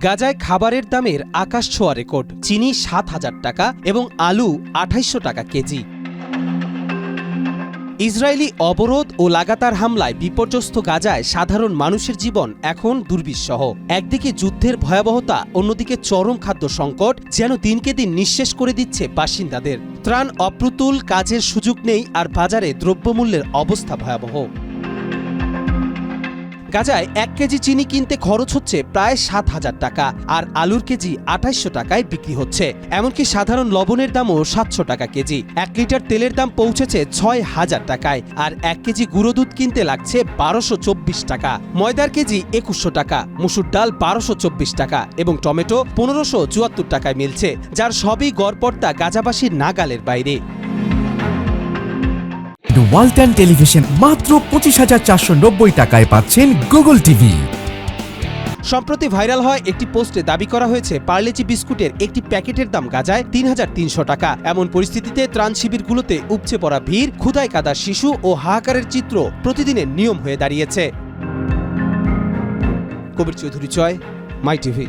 গাজায় খাবারের দামের আকাশ ছোঁয়া রেকর্ড। চিনি সাত হাজার টাকা এবং আলু আঠাইশশো টাকা কেজি। ইসরায়েলি অবরোধ ও লাগাতার হামলায় বিপর্যস্ত গাজায় সাধারণ মানুষের জীবন এখন দুর্বিষহ। একদিকে যুদ্ধের ভয়াবহতা, অন্যদিকে চরম খাদ্য সংকট যেন দিনকে দিন নিঃশেষ করে দিচ্ছে বাসিন্দাদের। ত্রাণ অপ্রতুল কাজের সুযোগ নেই আর বাজারে দ্রব্যমূল্যের অবস্থা ভয়াবহ। গাজায় এক কেজি চিনি কিনতে খরচ হচ্ছে প্রায় সাত হাজার টাকা, আর আলুর কেজি আঠাইশশো টাকায় বিক্রি হচ্ছে। এমনকি সাধারণ লবণের দামও সাতশো টাকা কেজি। এক লিটার তেলের দাম পৌঁছেছে ছয় হাজার টাকায়, আর এক কেজি গুঁড়ো দুধ কিনতে লাগছে বারোশো চব্বিশ টাকা। ময়দার কেজি একুশশো টাকা, মুসুর ডাল বারোশো চব্বিশ টাকা এবং টমেটো পনেরোশো চুয়াত্তর টাকায় মিলছে, যার সবই গড়পড়তা গাজাবাসীর নাগালের বাইরে। ওয়ালটন টেলিভিশন মাত্র পঁচিশ হাজার চারশো নব্বই টাকায় পাচ্ছেন গুগল টিভি। সম্প্রতি ভাইরাল হয় একটি পোস্টে দাবি করা হয়েছে পার্লেজি বিস্কুটের একটি প্যাকেটের দাম গাজায় তিন হাজার তিনশো টাকা। এমন পরিস্থিতিতে ত্রাণ শিবিরগুলোতে উপচে পড়া ভিড় ক্ষুদায় কাদা শিশু ও হাহাকারের চিত্র প্রতিদিনের নিয়ম হয়ে দাঁড়িয়েছে। কবির চৌধুরী চয়, মাই টিভি।